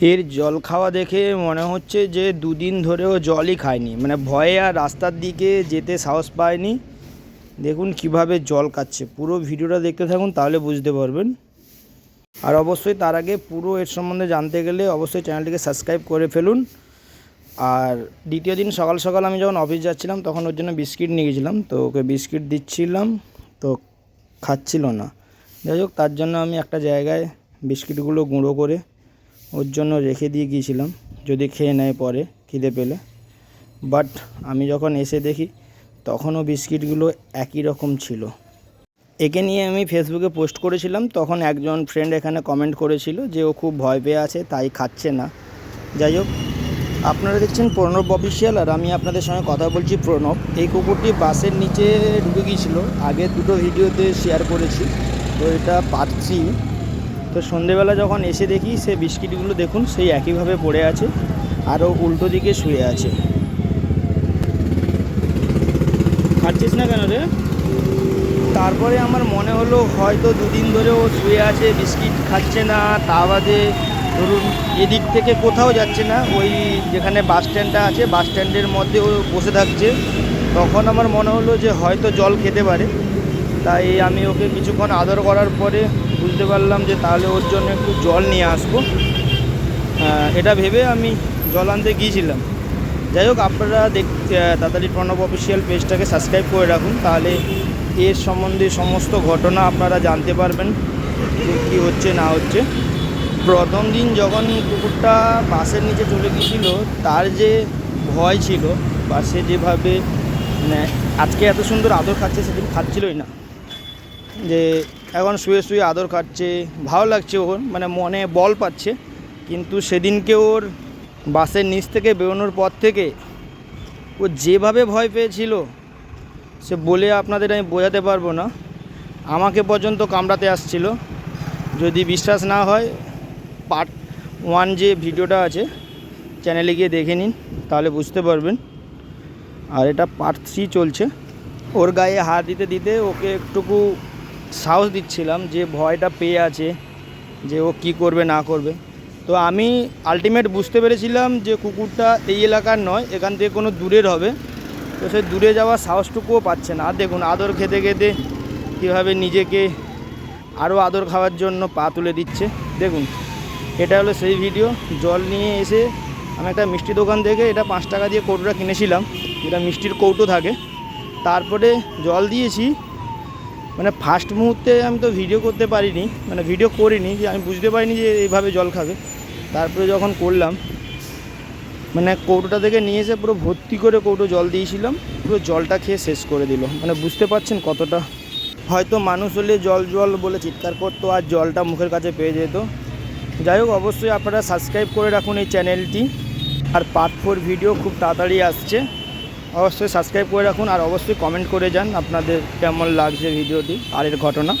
এর জল খাওয়া দেখে মনে হচ্ছে যে দুদিন ধরেও জলই খায়নি। মানে ভয়ে আর রাস্তার দিকে যেতে সাহস পায়নি। দেখুন কীভাবে জল খাচ্ছে পুরো ভিডিওটা দেখতে থাকুন, তাহলে বুঝতে পারবেন। আর অবশ্যই তার আগে পুরো এর সম্বন্ধে জানতে গেলে অবশ্যই চ্যানেলটিকে সাবস্ক্রাইব করে ফেলুন। আর দ্বিতীয় দিন সকাল সকাল আমি যখন অফিস যাচ্ছিলাম, তখন ওর জন্য বিস্কিট নিয়ে গেছিলাম। তো ওকে বিস্কিট দিচ্ছিলাম, তো খাচ্ছিল না। যাই হোক, তার জন্য আমি একটা জায়গায় বিস্কিটগুলো গুঁড়ো করে ওর জন্য রেখে দিয়ে গিয়েছিলাম, যদি খেয়ে নেয় পরে খিদে পেলে। বাট আমি যখন এসে দেখি, তখনও বিস্কিটগুলো একই রকম ছিল। একে নিয়ে আমি ফেসবুকে পোস্ট করেছিলাম, তখন একজন ফ্রেন্ড এখানে কমেন্ট করেছিল যে ও খুব ভয় পেয়ে আছে, তাই খাচ্ছে না। যাই হোক, আপনারা দেখছেন প্রণব অফিসিয়াল আর আমি আপনাদের সঙ্গে কথা বলছি প্রণব। এই কুকুরটি বাসের নিচে ঢুকে গিয়েছিল। আগে দুটো ভিডিওতে শেয়ার করেছি। তো এটা পাচ্ছি তো সন্ধেবেলা যখন এসে দেখি, সে বিস্কিটগুলো দেখুন, সেই একইভাবে পড়ে আছে, আরও উল্টো দিকে শুয়ে আছে। খাচ্ছিস না কেন রে? তারপরে আমার মনে হলো, হয়তো দুদিন ধরে ও শুয়ে আছে, বিস্কিট খাচ্ছে না, তা বাদে ধরুন এদিক থেকে কোথাও যাচ্ছে না, ওই যেখানে বাস স্ট্যান্ডটা আছে, বাস স্ট্যান্ডের মধ্যে ও বসে থাকছে। তখন আমার মনে হলো যে হয়তো জল খেতে পারে, তাই আমি ওকে কিছুক্ষণ আদর করার পরে বুঝতে পারলাম যে তাহলে ওর জন্য একটু জল নিয়ে আসব। এটা ভেবে আমি জল আনতে গিয়েছিলাম। যাই হোক, আপনারা দেখ তাড়াতাড়ি প্রণব অফিসিয়াল পেজটাকে সাবস্ক্রাইব করে রাখুন, তাহলে এর সম্বন্ধে সমস্ত ঘটনা আপনারা জানতে পারবেন, যে কী হচ্ছে, না হচ্ছে। প্রথম দিন যখন কুকুরটা বাসের নিচে চলে গিয়েছিল, তার যে ভয় ছিল, বা সে যেভাবে মানে আজকে এত সুন্দর আদর খাচ্ছে, সেদিন খাচ্ছিলই না যে এখন শুয়ে শুয়ে আদর খাচ্ছে ভালো লাগছে ওর মানে মনে বল পাচ্ছে। কিন্তু সেদিনকে ওর বাসের নিচ থেকে বেরোনোর পর থেকে ও যেভাবে ভয় পেয়েছিল, সে বলে আপনাদের আমি বোঝাতে পারব না। আমাকে পর্যন্ত কামড়াতে আসছিল। যদি বিশ্বাস না হয় পার্ট ওয়ান যে ভিডিওটা আছে চ্যানেলে গিয়ে দেখে নিন, তাহলে বুঝতে পারবেন। আর এটা পার্ট থ্রি চলছে। ওর গায়ে হাত দিতে দিতে ওকে একটুকু সাহস দিচ্ছিলাম যে ভয়টা পেয়ে আছে, যে ও কি করবে, না করবে। তো আমি আলটিমেট বুঝতে পেরেছিলাম যে কুকুরটা এই এলাকার নয়, এখান থেকে কোনো দূরের হবে। তো সে দূরে যাওয়ার সাহসটুকুও পাচ্ছে না। আর দেখুন, আদর খেতে খেতে কীভাবে নিজেকে আরও আদর খাওয়ার জন্য পা তুলে দিচ্ছে। দেখুন, এটা হলো সেই ভিডিও জল নিয়ে এসে আমি একটা মিষ্টি দোকান থেকে এটা পাঁচ টাকা দিয়ে কৌটোটা কিনেছিলাম। যেটা মিষ্টির কৌটো থাকে। তারপরে জল দিয়েছি। মানে ফার্স্ট মুহূর্তে আমি তো ভিডিও করতে পারিনি মানে ভিডিও করিনি, যে আমি বুঝতে পারিনি যে এইভাবে জল খাবে। তারপরে যখন করলাম মানে কৌটোটা থেকে নিয়ে এসে পুরো ভর্তি করে কৌটো জল দিয়েছিলাম, পুরো জলটা খেয়ে শেষ করে দিল। মানে বুঝতে পারছেন কতটা? হয়তো মানুষ হলে জল জল বলে চিৎকার করতো, আর জলটা মুখের কাছে পেয়ে যেত। যাই হোক, অবশ্যই আপনারা সাবস্ক্রাইব করে রাখুন এই চ্যানেলটি আর পার্ট ফোর ভিডিও খুব তাড়াতাড়ি আসছে। অবশ্যই সাবস্ক্রাইব করে রাখুন আর অবশ্যই কমেন্ট করে যান আপনাদের কেমন লাগছে ভিডিওটি আর এর ঘটনা।